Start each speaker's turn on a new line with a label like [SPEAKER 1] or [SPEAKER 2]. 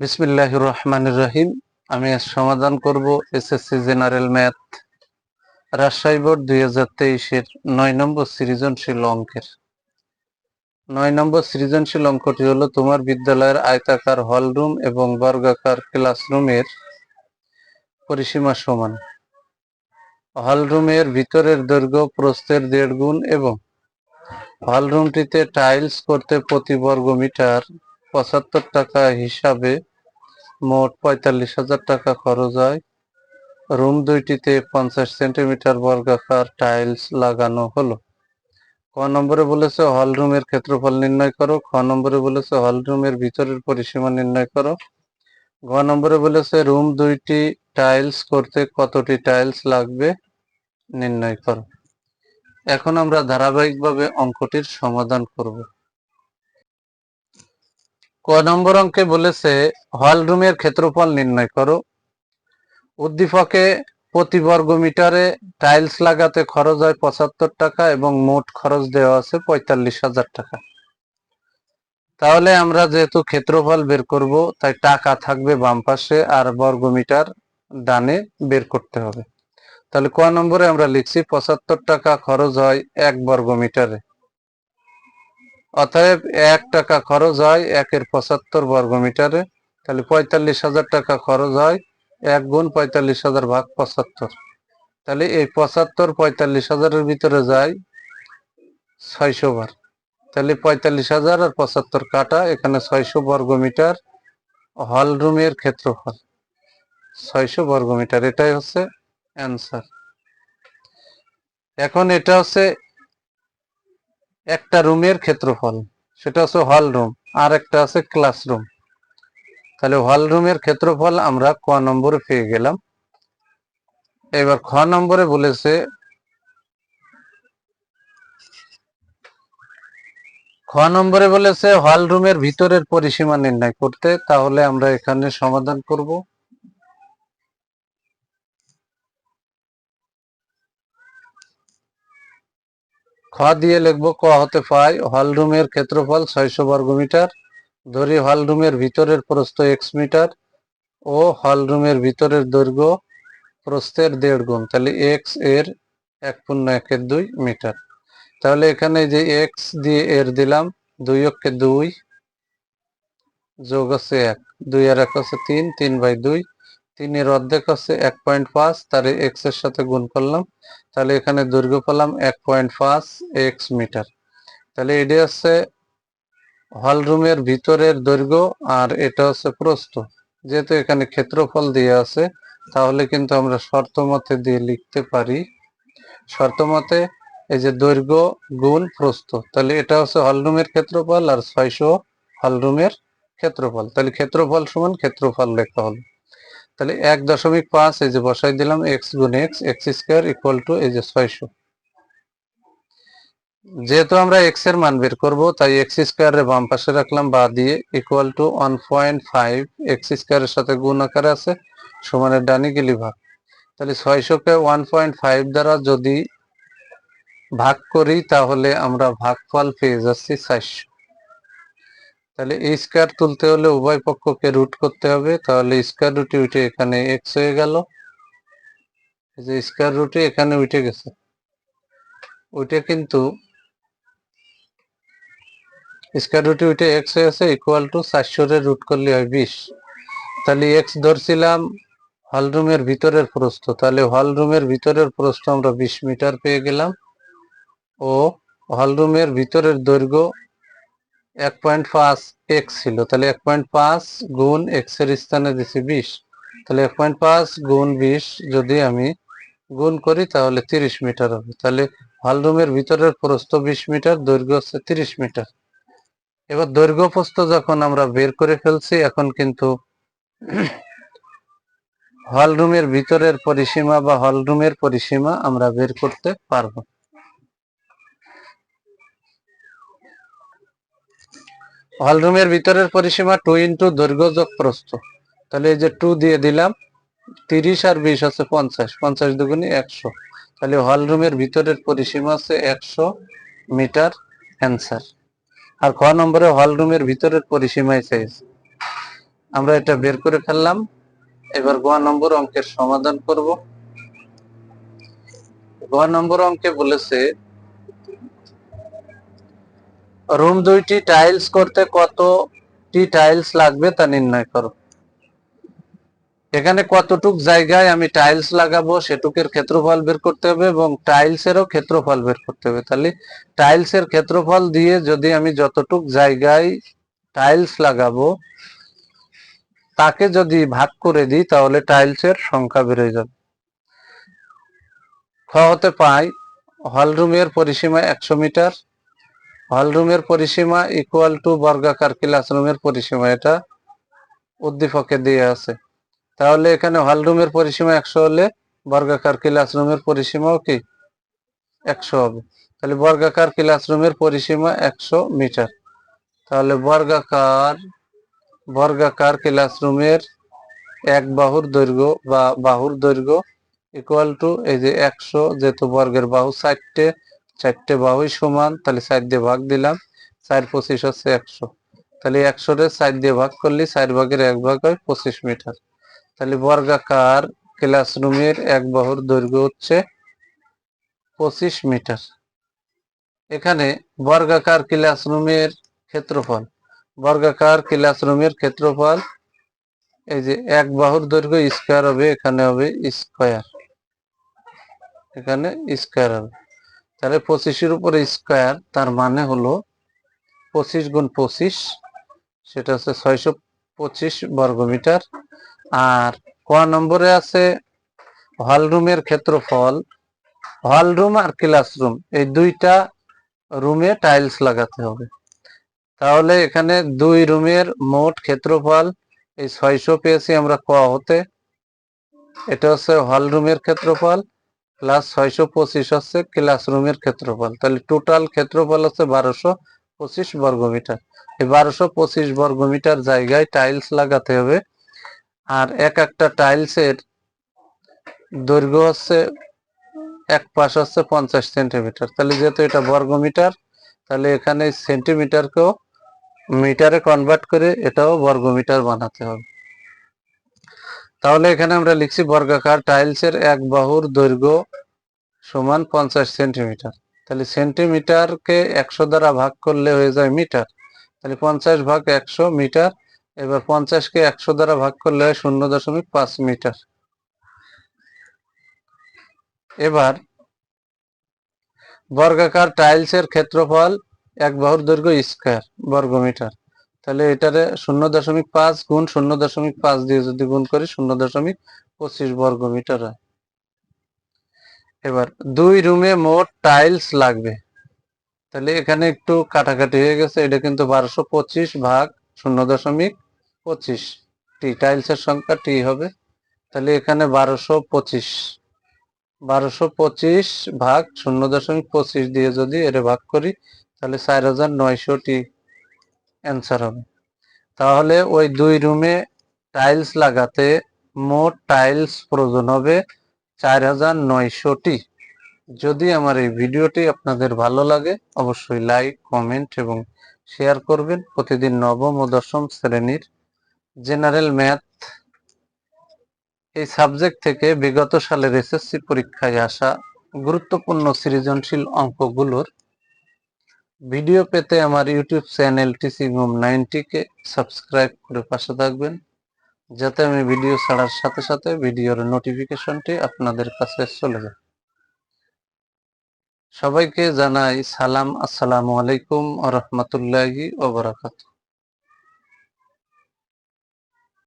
[SPEAKER 1] বিসমিল্লাহ রহমান রহিম। আমি সমাধান করব SSC general math Rajshahi board দুই হাজার তেইশের নয় নম্বর সৃজনশীল অঙ্কের। নয় নম্বর সৃজনশীল অঙ্কটি হলো তোমার বিদ্যালয়ের আয়তাকার হলরুম এবং বর্গাকার ক্লাসরুমের পরিসীমা সমান। হলরুমের ভিতরের দৈর্ঘ্য প্রস্থের দেড় গুণ এবং হলরুমটিতে টাইলস করতে প্রতি বর্গ মিটার পঁচাত্তর টাকা হিসাবে মোট পঁয়তাল্লিশ হাজার টাকা খরচ হয়। রুম দুইটিতে পঞ্চাশ সেন্টিমিটার বর্গাকার টাইলস লাগানো হলো। ক নম্বরে বলেছে, হল রুমের ক্ষেত্রফল নির্ণয় করো। খ নম্বরে বলেছে, হল রুমের ভিতরের পরিসীমা নির্ণয় করো। গ নম্বরে বলেছে, রুম দুইটি টাইলস করতে কতটি টাইলস লাগবে নির্ণয় করো? এখন আমরা ধারাবাহিকভাবে অঙ্কটির সমাধান করব। ক নম্বর অঙ্কে বলেছে, হল রুমের ক্ষেত্রফল নির্ণয় করো। উদ্দীপকে প্রতি বর্গ মিটারে টাইলস লাগাতে খরচ হয় পঁচাত্তর টাকা এবং মোট খরচ দেওয়া আছে পঁয়তাল্লিশ হাজার টাকা। তাহলে আমরা যেহেতু ক্ষেত্রফল বের করব, তাই টাকা থাকবে বাম পাশে আর বর্গ মিটার ডানে বের করতে হবে। তাহলে ক নম্বরে আমরা লিখছি, পঁচাত্তর টাকা খরচ হয় এক বর্গ মিটারে অতএব এক টাকা খরচ হয় একের পঁচাত্তর বর্গ মিটারে, তাহলে পঁয়তাল্লিশ হাজার টাকা খরচ হয়, এক গুণ পঁয়তাল্লিশ হাজার ভাগ পঁচাত্তর। তাহলে এই পঁচাত্তর পঁয়তাল্লিশ হাজারের ভিতরে যায় ছয়শো বার। তাহলে পঁয়তাল্লিশ হাজার আর পঁচাত্তর কাটা, এখানে ছয়শো বর্গ মিটার হল রুমের ক্ষেত্রফল। ছয়শো বর্গ মিটার, এটাই হচ্ছে অ্যান্সার এখন এটা হচ্ছে একটা রুমের ক্ষেত্রফল, সেটা হচ্ছে হল রুম আর একটা আছে ক্লাসরুম তাহলে হল রুমের ক্ষেত্রফল আমরা ক নম্বরে পেয়ে গেলাম। এবার খ নম্বরে বলেছে, খ নম্বরে বলেছে হল রুমের ভিতরের পরিসীমা নির্ণয় করতে, তাহলে আমরা এখানে সমাধান করব। খ দিয়ে লিখব, ক হতে পাই হল রুমের ক্ষেত্রফল ছয়শো বর্গ মিটার ধরি হল রুমের ভিতরের প্রস্থ এক্স মিটার ও হল রুমের ভিতরের দৈর্ঘ্য প্রস্থের দেড় গুণ, তাহলে এক্সের এক পূর্ণ একের দুই মিটার। তাহলে এখানে যে এক্স দিয়ে এর দিলাম, দুই অক্ষে দুই যোগ আছে এক, দুই আর এক আছে তিন তিন বাই দুই তিনের অর্ধেক হচ্ছে এক পয়েন্ট পাঁচ তার এক্সের সাথে গুণ করলাম। তাহলে এখানে দৈর্ঘ্য পেলাম এক পয়েন্ট পাঁচ এক্স মিটার তাহলে এটি হচ্ছে হল রুমের ভিতরের দৈর্ঘ্য আর এটা হচ্ছে প্রস্থ। যেহেতু এখানে ক্ষেত্রফল দিয়ে আছে, তাহলে কিন্তু আমরা শর্ত মতে দিয়ে লিখতে পারি। শর্ত মতে এই যে দৈর্ঘ্য গুণ প্রস্থ, তাহলে এটা হচ্ছে হল রুমের ক্ষেত্রফল আর ছয়শো হল রুমের ক্ষেত্রফল। তাহলে ক্ষেত্রফল সমান ক্ষেত্রফল লেখা হলো। তাহলে এক দশমিক পাঁচ, এই যে বসাই দিলাম, এক্স গুণ x x square equal to এই যে ছয়শো। যেহেতু আমরা এক্সের মান বের করব, তাই এক্স স্কোয়ারের বাম পাশে রাখলাম, বা দিয়ে equal to one point five x স্কোয়ারের সাথে গুণ আকারে আছে, সমানের ডানি গেলি ভাগ। তাহলে ছয়শোকে ওয়ান পয়েন্ট ফাইভ দ্বারা যদি ভাগ করি, তাহলে আমরা ভাগফল পেয়ে যাচ্ছি চারশো। তাহলে এই স্কোয়ার তুলতে হলে উভয় পক্ষকে রুট করতে হবে। তাহলে স্কোয়ার রুটে উঠে এখানে এক্স হয়ে গেল। যে স্কোয়ার রুটে এখানে উঠে গেছে। ওইটা কিন্তু স্কোয়ার রুটে উঠে এক্স হয়ে আছে ইকুয়াল টু চারশো রুট করলে হয় বিশ। তাহলে এক্স ধরছিলাম হল রুমের ভিতরের প্রস্থ। তাহলে হল রুমের ভিতরের প্রস্থ আমরা বিশ মিটার পেয়ে গেলাম। ও হল রুমের ভিতরের দৈর্ঘ্য এক পয়েন্ট পাঁচ এক্স ছিল, তাহলে এক পয়েন্ট পাঁচ গুণ এক্সের স্থানে দিছি বিশ। তাহলে এক পয়েন্ট পাঁচ গুণ বিশ যদি আমি গুণ করি, তাহলে তিরিশ মিটার হবে। তাহলে হলরুমের ভিতরের প্রস্থ বিশ মিটার, দৈর্ঘ্য হচ্ছে তিরিশ মিটার। এবার দৈর্ঘ্য প্রস্থ যখন আমরা বের করে ফেলছি, এখন কিন্তু হলরুমের ভিতরের পরিসীমা বা হলরুমের পরিসীমা আমরা বের করতে পারব। হল রুমের ভিতরের পরিসীমা টু ইন্টু দৈর্ঘ্য যোগ প্রস্থ তাহলে এই যে টু দিয়ে দিলাম, তিরিশ আর বিশ আছে পঞ্চাশ পঞ্চাশ দুগুনি একশো। তাহলে হল রুমের ভিতরের পরিসীমা আছে একশো মিটার অ্যান্সার। আর খ নম্বরে হল রুমের ভিতরের পরিসীমাই চাইছে। আমরা এটা বের করে ফেললাম। এবার গ নম্বর অঙ্কের সমাধান করব। গ নম্বর অঙ্কে বলেছে রুম দুইটি টাইলস করতে কতটি টাইলস লাগবে তা নির্ণয় করো। এখানে কতটুক জায়গায় আমি টাইলস লাগাবো সেটুকের ক্ষেত্রফল বের করতে হবে এবং টাইলস এরও ক্ষেত্রফল বের করতে হবে। তাহলে টাইলস এর ক্ষেত্রফল দিয়ে যদি আমি যতটুক জায়গায় টাইলস লাগাবো, তাকে যদি ভাগ করে দিই তাহলে টাইলস এর সংখ্যা বেড়ে যাবে। খ হতে পাই হলরুমের পরিসীমা একশো মিটার হলরুমের পরিসীমা ইকুয়াল টু বর্গাকার ক্লাসরুমের পরিসীমা, এটা উদ্দীপকে দিয়ে আছে। তাহলে এখানে হলরুমের পরিসীমা একশো হলে বর্গাকার ক্লাসরুমের পরিসীমাও কি? একশো হবে। তাহলে বর্গাকার ক্লাসরুমের পরিসীমা একশো মিটার। তাহলে বর্গাকার বর্গাকার ক্লাসরুমের এক বাহুর দৈর্ঘ্য বা বাহুর দৈর্ঘ্য ইকুয়াল টু এই যে একশো, যেহেতু বর্গের বাহু চারটে চারটে বাহুই সমান, তাহলে চার দিয়ে ভাগ দিলাম, চার পঁচিশ হচ্ছে একশো। তাহলে একশোরে চার দিয়ে ভাগ করলে চার ভাগের এক ভাগ হয় পঁচিশ মিটার। তাহলে বর্গাকার ক্লাসরুমের এক বাহুর দৈর্ঘ্য হচ্ছে পঁচিশ মিটার। এখানে বর্গাকার ক্লাসরুমের ক্ষেত্রফল, বর্গাকার ক্লাসরুমের ক্ষেত্রফল, এই যে এক বাহুর দৈর্ঘ্য স্কোয়ার হবে, এখানে হবে স্কোয়ার এখানে স্কোয়ার হবে। তাহলে পঁচিশের উপরে স্কোয়ার তার মানে হলো পঁচিশ গুণ পঁচিশ, সেটা হচ্ছে ছয়শো পঁচিশ বর্গমিটার। আর ক নম্বরে আছে হলরুমের ক্ষেত্রফল, হলরুম আর ক্লাসরুম, এই দুইটা রুমে টাইলস লাগাতে হবে। তাহলে এখানে দুই রুমের মোট ক্ষেত্রফল, এই ছয়শো পেয়েছি আমরা ক হতে, এটা হচ্ছে হল রুমের ক্ষেত্রফল। প্লাস ছয়শো পঁচিশ হচ্ছে ক্লাসরুমের ক্ষেত্রফল। তাহলে টোটাল ক্ষেত্রফল হচ্ছে বারোশো পঁচিশ বর্গমিটার এই বারোশো পঁচিশ বর্গমিটার জায়গায় টাইলস লাগাতে হবে। আর এক একটা টাইলসের দৈর্ঘ্য হচ্ছে এক পাশ হচ্ছে পঞ্চাশ সেন্টিমিটার। তাহলে যেহেতু এটা বর্গমিটার তাহলে এখানে সেন্টিমিটারকেও মিটারে কনভার্ট করে এটাও বর্গমিটার বানাতে হবে। তাহলে এখানে আমরা লিখছি বর্গাকার টাইলসের এক বাহুর দৈর্ঘ্য সমান পঞ্চাশ সেন্টিমিটার তাহলে সেন্টিমিটারকে একশো দ্বারা ভাগ করলে হয়ে যায় মিটার তাহলে পঞ্চাশ ভাগ একশো মিটার এবার পঞ্চাশকে একশো দ্বারা ভাগ করলে হয় শূন্য দশমিক পাঁচ মিটার এবার বর্গাকার টাইলসের ক্ষেত্রফল এক বাহুর দৈর্ঘ্য স্কোয়ার বর্গমিটার। তাহলে এটারে শূন্য দশমিক পাঁচ গুণ শূন্য দশমিক পাঁচ দিয়ে যদি গুণ করি শূন্য দশমিক পঁচিশ বর্গমিটার হয়। এবার দুই রুমে মোট টাইলস লাগবে। তাহলে এখানে একটু কাটাকাটি হয়ে গেছে। এটা কিন্তু বারোশো পঁচিশ ভাগ শূন্য দশমিক পঁচিশ। টি টাইলসের সংখ্যা টি হবে। তাহলে এখানে বারোশো পঁচিশ। বারোশো পঁচিশ ভাগ শূন্য দশমিক পঁচিশ দিয়ে যদি এটা ভাগ করি, তাহলে চার হাজার নয়শো টি অ্যান্সার হবে। তাহলে ওই দুই রুমে টাইলস লাগাতে মোট টাইলস প্রয়োজন হবে চার হাজার নয়শোটি। যদি আমার এই ভিডিওটি আপনাদের ভালো লাগে, অবশ্যই লাইক কমেন্ট এবং শেয়ার করবেন। প্রতিদিন নবম ও দশম শ্রেণির জেনারেল ম্যাথ এই সাবজেক্ট থেকে বিগত সালের এসএসসি পরীক্ষায় আসা গুরুত্বপূর্ণ সৃজনশীল অঙ্কগুলোর ভিডিও পেতে আমার ইউটিউব চ্যানেল টিসি ঘুম নাইনটিকে সাবস্ক্রাইব করে পাশে থাকবেন, যাতে আমি ভিডিও ছাড়ার সাথে সাথে ভিডিওর নোটিফিকেশনটি আপনাদের কাছে চলে যায়। সবাইকে জানাই সালাম, আসসালামু আলাইকুম আ রহমতুল্লাহি ওবরাকাতুহ